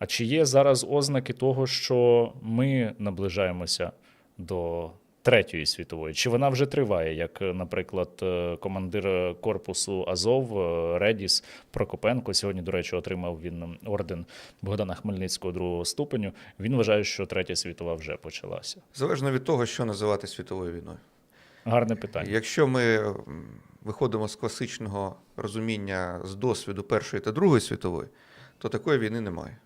А чи є зараз ознаки того, що ми наближаємося до Третьої світової? Чи вона вже триває, як, наприклад, е, командир корпусу Азов е, Редіс Прокопенко сьогодні, до речі, отримав він орден Богдана Хмельницького другого ступеню. Він вважає, що Третя світова вже почалася. Залежно від того, що називати світовою війною. Гарне питання. Якщо ми виходимо з класичного розуміння з досвіду Першої та Другої світової, то такої війни немає.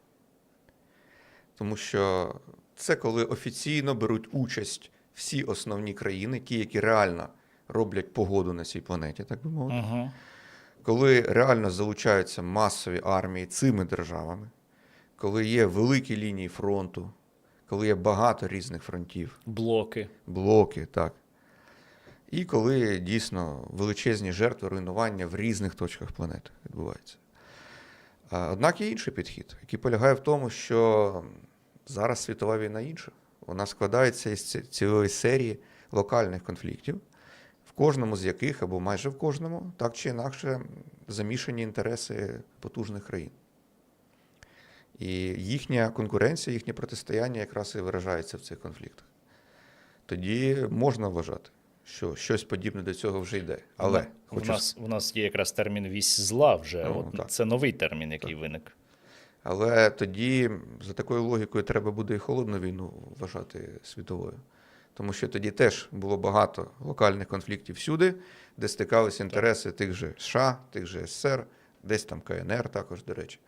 Тому що це коли офіційно беруть участь всі основні країни, ті, які реально роблять погоду на цій планеті, так би мовити, Угу. коли реально залучаються масові армії цими державами, коли є великі лінії фронту, коли є багато різних фронтів, Блоки. блоки, так. І коли дійсно величезні жертви руйнування в різних точках планети відбуваються. Однак є інший підхід, який полягає в тому, що зараз світова війна інша. Вона складається із цілої серії локальних конфліктів, в кожному з яких, або майже в кожному, так чи інакше, замішані інтереси потужних країн. І їхня конкуренція, їхнє протистояння якраз і виражається в цих конфліктах. Тоді можна вважати, що щось подібне до цього вже йде. Але в хочу нас, у нас є якраз термін вісь зла вже. Ну, От так. Це новий термін, який виник. Але тоді, за такою логікою, треба буде і холодну війну вважати світовою. Тому що тоді теж було багато локальних конфліктів всюди, де стикалися інтереси тих же США, тих же СССР, десь там КНР також, до речі.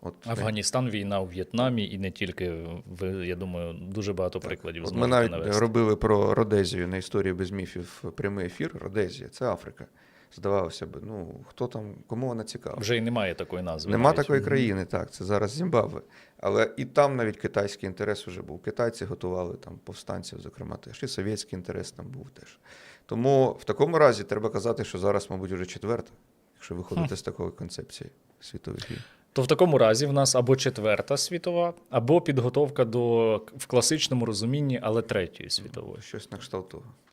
От, Афганістан, війна у В'єтнамі, і не тільки ви, я думаю, дуже багато прикладів От ми навіть навести. робили про Родезію на історії без міфів прямий ефір. Родезія це Африка. Здавалося б, ну хто там, кому вона цікава? Вже й немає такої назви. Нема навіть. такої країни, так. Це зараз Зімбабве. Але і там навіть китайський інтерес вже був. Китайці готували там повстанців, зокрема, теж. І совєтський інтерес там був теж. Тому в такому разі треба казати, що зараз, мабуть, вже четверта, якщо виходити з такої концепції світових війн. То в такому разі в нас або четверта світова, або підготовка до в класичному розумінні, але третьої світової. Щось на кшталт того.